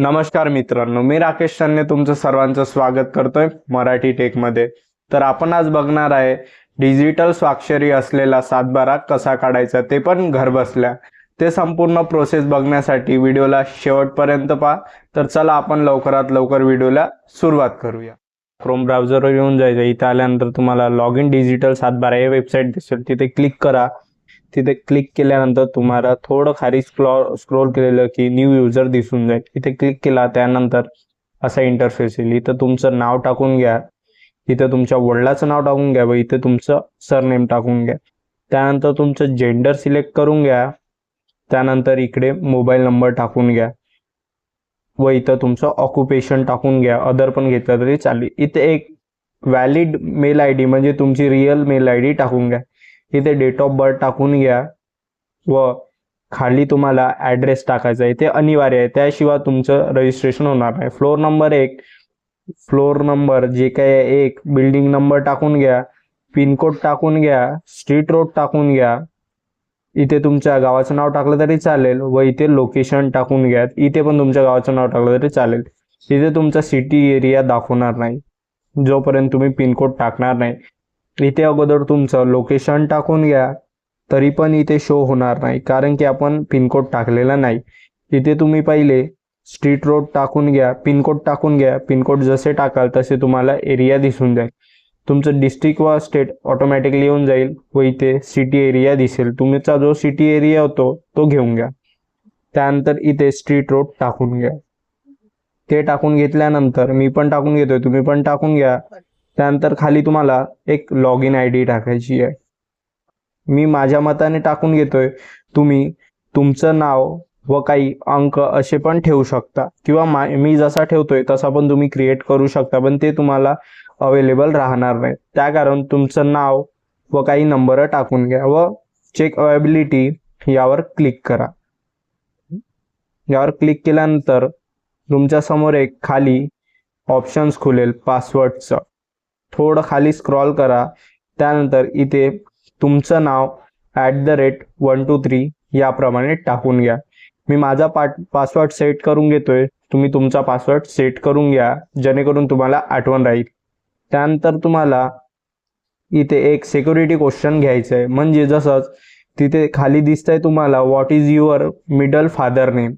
नमस्कार मित्रांनो मी राकेश शन्ने तुमचं सर्वांचं स्वागत करतोय मराठी टेकमध्ये. तर आपण आज बघणार आहे डिजिटल स्वाक्षरी असलेला सातबारा कसा काढायचा ते पण घर बसल्या. ते संपूर्ण प्रोसेस बघण्यासाठी व्हिडिओला शेवटपर्यंत पहा. तर चला आपण लवकरात लवकर व्हिडिओला सुरुवात करूया. क्रोम ब्राउझरवर येऊन जायचं. इथं आल्यानंतर तुम्हाला लॉग इन डिजिटल सातबारा हे वेबसाईट दिसेल. तिथे क्लिक करा. तिथे क्लिक केल्यानंतर तुम्हाला थोडं खाली स्क्रॉल स्क्रोल केलेलं की न्यू युजर दिसून जाईल. इथे क्लिक केला त्यानंतर असा इंटरफेस येईल. इथं तुमचं नाव टाकून घ्या. इथं तुमच्या वडिलाचं नाव टाकून घ्या व इथं तुमचं सरनेम टाकून घ्या. त्यानंतर तुमचं जेंडर सिलेक्ट करून घ्या. त्यानंतर इकडे मोबाईल नंबर टाकून घ्या. व इथं तुमचं ऑक्युपेशन टाकून घ्या. अदर पण घेतलं तरी चालेल. इथे एक व्हॅलिड मेल आय डी म्हणजे तुमची रिअल मेल आय डी टाकून घ्या. इथे डेट ऑफ बर्थ टाकून घ्या व खाली तुम्हाला ॲड्रेस टाकायचा आहे. ते अनिवार्य आहे. त्याशिवाय तुमचं रजिस्ट्रेशन होणार नाही. फ्लोअर नंबर एक फ्लोअर नंबर जे काय आहे एक. बिल्डिंग नंबर टाकून घ्या. पिनकोड टाकून घ्या. स्ट्रीट रोड टाकून घ्या. इथे तुमच्या गावाचं नाव टाकलं तरी चालेल व इथे लोकेशन टाकून घ्या. इथे पण तुमच्या गावाचं नाव टाकलं तरी चालेल. इथे तुमचा सिटी एरिया दाखवणार नाही. जोपर्यंत तुम्ही पिनकोड टाकणार नाही. इथे अगोदर तुमचं लोकेशन टाकून घ्या तरी पण इथे शो होणार नाही. कारण की आपण पिनकोड टाकलेला नाही. इथे तुम्ही पहिले स्ट्रीट रोड टाकून घ्या पिनकोड टाकून घ्या. पिनकोड जसे टाकाल तसे तुम्हाला एरिया दिसून जाईल. तुमचं डिस्ट्रिक्ट व स्टेट ऑटोमॅटिकली येऊन जाईल व इथे सिटी एरिया दिसेल. तुमचा जो सिटी एरिया होतो तो घेऊन घ्या. त्यानंतर इथे स्ट्रीट रोड टाकून घ्या. ते टाकून घेतल्यानंतर मी पण टाकून घेतोय तुम्ही पण टाकून घ्या. त्यानंतर खाली तुम्हाला एक लॉग इन आय डी टाकायची आहे. मी माझ्या मताने टाकून घेतोय तुम्ही तुमचं नाव व काही अंक असे पण ठेवू शकता. किंवा मा मी जसा ठेवतोय तसा पण तुम्ही क्रिएट करू शकता पण ते तुम्हाला अवेलेबल राहणार नाही. त्या कारण तुमचं नाव व काही नंबर टाकून घ्या व चेक अवेबिलिटी यावर क्लिक करा. यावर क्लिक केल्यानंतर तुमच्यासमोर एक खाली ऑप्शन्स खुलेल पासवर्डचं थोडं खाली स्क्रॉल करा. त्यानंतर इथे तुमचं नाव at the rate one two three याप्रमाणे टाकून घ्या. मी माझा पाट पासवर्ड सेट करून घेतोय. तुम्ही तुमचा पासवर्ड सेट करून घ्या जेणेकरून तुम्हाला आठवण राहील. त्यानंतर तुम्हाला इथे एक सिक्युरिटी क्वेश्चन घ्यायचं आहे म्हणजे जसंच तिथे खाली दिसतंय तुम्हाला what is your middle father name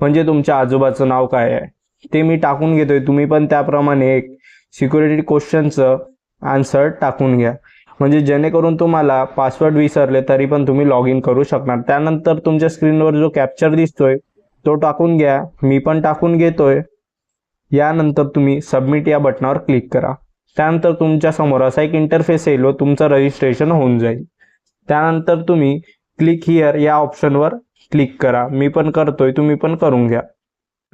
म्हणजे तुमच्या आजोबाचं नाव काय आहे? ते मी टाकून घेतोय. तुम्ही पण त्याप्रमाणे एक सिक्युरिटी क्वेश्चनचं आन्सर टाकून घ्या. म्हणजे जेणेकरून तुम्हाला पासवर्ड विसरले तरी पण तुम्ही लॉग इन करू शकणार. त्यानंतर तुमच्या स्क्रीनवर जो कॅप्चर दिसतोय तो टाकून घ्या. मी पण टाकून घेतोय. यानंतर तुम्ही सबमिट या बटनावर क्लिक करा. त्यानंतर तुमच्यासमोर असा एक इंटरफेस येईल व तुमचं रजिस्ट्रेशन होऊन जाईल. त्यानंतर तुम्ही क्लिक हिअर या ऑप्शनवर क्लिक करा. मी पण करतोय तुम्ही पण करून घ्या.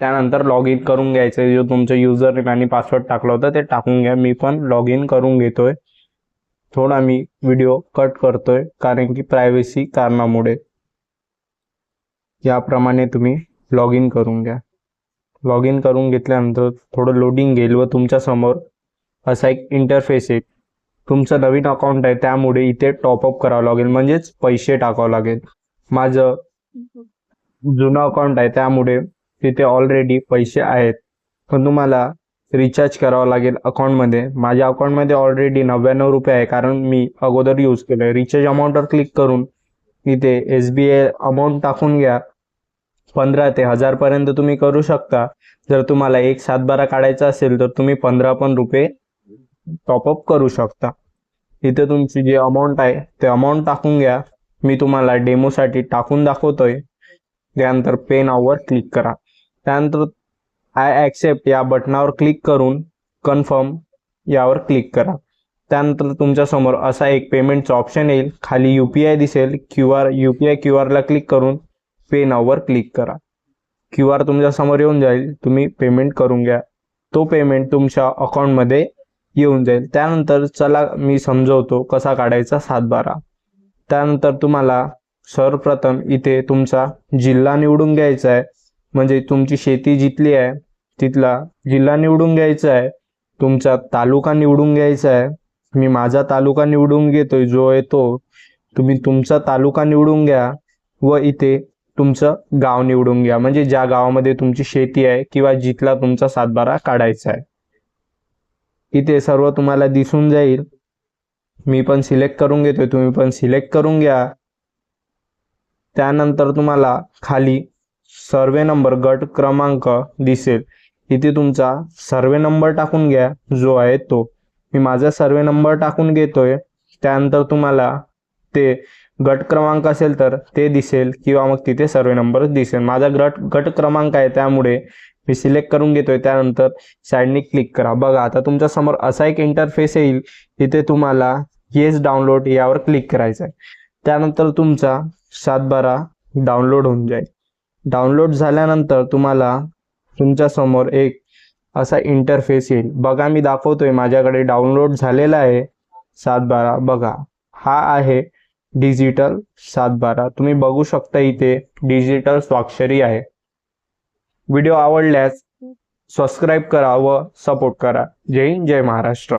त्यानंतर लॉग इन करून घ्यायचं जो तुमचं युजर नेम आणि पासवर्ड टाकलं होतं ते टाकून घ्या. मी पण लॉग इन करून घेतोय. थोडा मी व्हिडिओ कट करतोय कारण की प्रायव्हसी कारणामुळे. याप्रमाणे तुम्ही लॉग इन करून घ्या. लॉग इन करून घेतल्यानंतर थोडं लोडिंग घेईल व तुमच्यासमोर असा एक इंटरफेस येईल तुमचं नवीन अकाउंट आहे त्यामुळे इथे टॉपअप करावं लागेल. म्हणजेच पैसे टाकावं लागेल. माझं जुनं अकाउंट आहे त्यामुळे तिथे ऑलरेडी पैसे आहेत. पण तुम्हाला रिचार्ज करावं लागेल अकाउंटमध्ये माझ्या अकाउंटमध्ये ऑलरेडी नव्याण्णव रुपये आहे. कारण मी अगोदर यूज केलं आहे रिचार्ज अमाऊंटवर क्लिक करून इथे एस बी आय अमाऊंट टाकून घ्या. पंधरा ते हजारपर्यंत तुम्ही करू शकता. जर तुम्हाला एक सातबारा काढायचा असेल तर तुम्ही पंधरा पण रुपये टॉपअप करू शकता. इथे तुमची जी अमाऊंट आहे ते अमाऊंट टाकून घ्या. मी तुम्हाला डेमोसाठी टाकून दाखवतोय. त्यानंतर पे नाववर क्लिक करा. त्यानंतर आय ॲक्सेप्ट या बटनावर क्लिक करून कन्फर्म यावर क्लिक करा. त्यानंतर तुमच्यासमोर असा एक पेमेंटचा ऑप्शन येईल. खाली यू पी आय दिसेल. Q R U P I Q आरला क्लिक करून पे नाववर क्लिक करा. क्यू आर तुमच्यासमोर येऊन जाईल. तुम्ही पेमेंट करून घ्या. तो पेमेंट तुमच्या अकाउंटमध्ये येऊन जाईल. त्यानंतर चला मी समजवतो कसा काढायचा सातबारा. त्यानंतर तुम्हाला सर्वप्रथम इथे तुमचा जिल्हा निवडून घ्यायचा आहे. म्हणजे तुमची शेती जिथली आहे तिथला जिल्हा निवडून घ्यायचा आहे तुमचा तालुका निवडून घ्यायचा आहे. मी माझा तालुका निवडून घेतोय जो आहे तो. तुम्ही तुमचा तालुका निवडून घ्या व इथे तुमचं गाव निवडून घ्या. म्हणजे ज्या गावामध्ये तुमची शेती आहे किंवा जिथला तुमचा सातबारा काढायचा आहे. इथे सर्व तुम्हाला दिसून जाईल. मी पण सिलेक्ट करून घेतोय. तुम्ही पण सिलेक्ट करून घ्या. त्यानंतर तुम्हाला खाली सर्वे नंबर गट क्रमांक दिसेल. इथे तुमचा सर्वे नंबर टाकून घ्या जो आहे तो. मी माझा सर्वे नंबर टाकून घेतोय. त्यानंतर तुम्हाला ते गट क्रमांक असेल तर ते दिसेल किंवा मग तिथे सर्वे नंबर दिसेल. माझा गट गट क्रमांक आहे त्यामुळे मी सिलेक्ट करून घेतोय. त्यानंतर साईडने क्लिक करा. बघा आता तुमच्यासमोर असा एक इंटरफेस येईल. इथे तुम्हाला येस डाउनलोड यावर क्लिक करायचं आहे त्यानंतर तुमचा सातबारा डाउनलोड होऊन जाईल. डाउनलोड झाल्यानंतर तुम्हाला तुमच्यासमोर एक असा इंटरफेस येईल. बघा मी दाखवतोय माझ्याकडे डाउनलोड झालेला आहे सातबारा. बघा हा आहे डिजिटल सातबारा. तुम्ही बघू शकता इथे डिजिटल स्वाक्षरी आहे. व्हिडिओ आवडल्यास सबस्क्राईब करा व सपोर्ट करा. जय हिंद जय महाराष्ट्र.